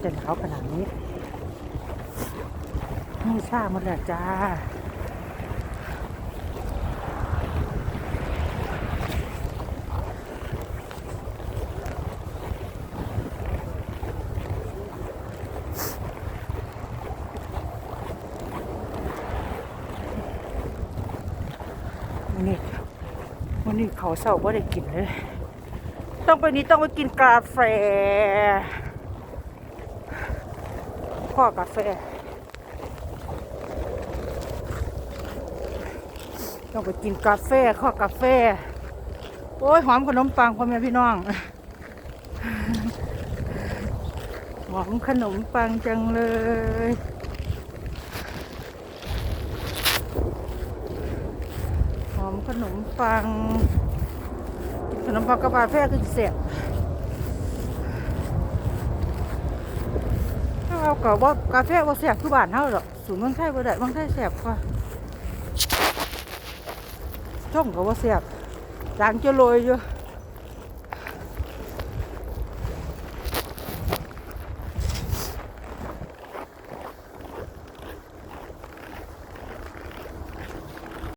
เขาขนาดนี้มือชาหมดแล้วจ้าวันนี้วันนี้เขาเศร้าว่าได้กินเลย ต้องไปนี้ต้องไปกินกาแฟ พ่อกาแฟต้องไปกินกาแฟข้อกาแฟ โอ้ยหอมขนมปังพ่อแม่พี่น้องหอมขนมปังจังเลยหอมขนมปังขนมปังกับาแฟคือเสียบถ้าเรา ก็บอกกาแฟว่าเสียบคือบ้านเฮาหรอกสูงเมืองไทยบ่ได้เมืองไทยแสียบกว่าช่องก็ว่าเสียบจางจะโรยอยู่